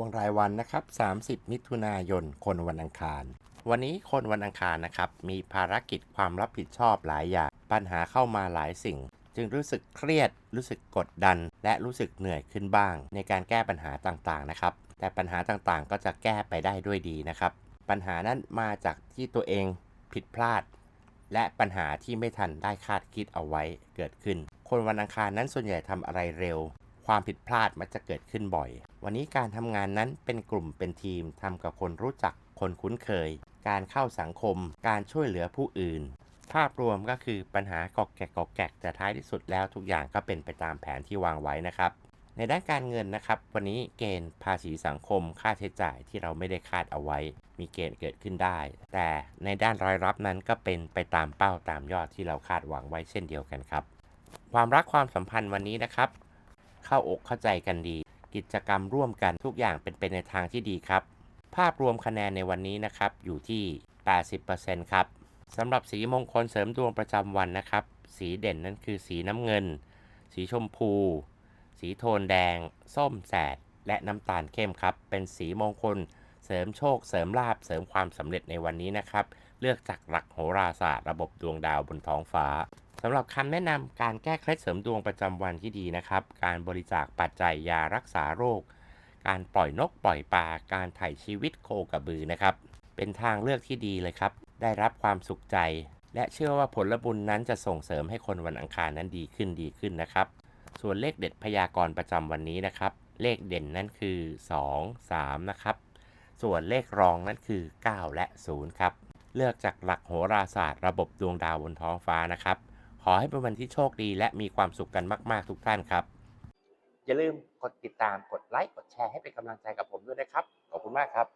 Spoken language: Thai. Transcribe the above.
วงรายวันนะครับ 30 มิถุนายน คนวันอังคาร วันนี้คนวันอังคารนะครับ มีภารกิจความรับผิดชอบหลายอย่าง ปัญหาเข้ามาหลายสิ่ง จึงรู้สึกเครียด รู้สึกกดดัน และรู้สึกเหนื่อยขึ้นบ้าง ในการแก้ปัญหาต่างๆนะครับ แต่ปัญหาต่างๆ ก็จะแก้ไปได้ด้วยดีนะครับ ปัญหานั้นมาจากที่ตัวเองผิดพลาด และปัญหาที่ไม่ทันได้คาดคิดเอาไว้เกิดขึ้น คนวันอังคารนั้นส่วนใหญ่ทำอะไรเร็ว ความผิดพลาดมักจะเกิดขึ้นบ่อย วันนี้การทำงานนั้นเป็นกลุ่มเป็นทีมทำกับคนรู้จัก คนคุ้นเคย การเข้าสังคม การช่วยเหลือผู้อื่น ภาพรวมก็คือปัญหากอกแกกกอกแกกแต่ท้ายที่สุดแล้วทุกอย่างก็เป็นไปตามแผนที่วางไว้นะครับ ในด้านการเงินนะครับ วันนี้เกณฑ์ภาษีสังคม ค่าใช้จ่ายที่เราไม่ได้คาดเอาไว้ มีเกณฑ์เกิดขึ้นได้ แต่ในด้านรายรับนั้นก็เป็นไปตามเป้าตามยอดที่เราคาดหวังไว้เช่นเดียวกันครับ ความรักความสัมพันธ์วันนี้นะครับ เข้าอกเข้าใจกันดี กิจกรรมร่วมกันทุกอย่างเป็นไปในทางที่ดีครับ ภาพรวมคะแนนในวันนี้นะครับอยู่ที่ 80%ครับสำหรับสีมงคลเสริมดวงประจำวันนะครับ สีเด่นนั้นคือสีน้ำเงิน สีชมพู สีโทนแดง ส้มแสด และน้ำตาลเข้มครับ เป็นสีมงคลเสริมโชค เสริมลาบเสริมความสำเร็จในวันนี้นะครับ เลือกจากหลักโหราศาสตร์ระบบดวงดาวบนท้องฟ้า สำหรับคำแนะนำการแก้เคล็ดเสริมดวงประจำวันที่ดีนะครับ การบริจาคปัจจัยยารักษาโรค การปล่อยนกปล่อยปลา การถ่ายชีวิตโคกระบือนะครับ เป็นทางเลือกที่ดีเลยครับ ได้รับความสุขใจ และเชื่อว่าผลบุญนั้นจะส่งเสริมให้คนวันอังคารนั้นดีขึ้นดีขึ้นนะครับ ส่วนเลขเด็ดพยากรณ์ประจำวันนี้นะครับ เลขเด่นนั่นคือ 2 3 นะครับ ส่วนเลขรองนั่นคือ 9 และ 0 ครับ เลือกจากหลักโหราศาสตร์ ระบบดวงดาวบนท้องฟ้านะครับ ขอให้เป็นวันที่โชคดีและมีความสุขกันมาก ๆ ทุกท่านครับ อย่าลืมกดติดตามกดไลค์กดแชร์ให้เป็นกำลังใจกับผมด้วยนะครับ ขอบคุณมากครับ